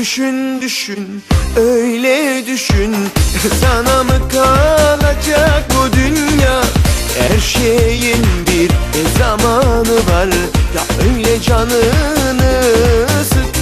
Düşün düşün öyle düşün. Sana mı kalacak bu dünya? Her şeyin bir zamanı var. Ya öyle canını sıkma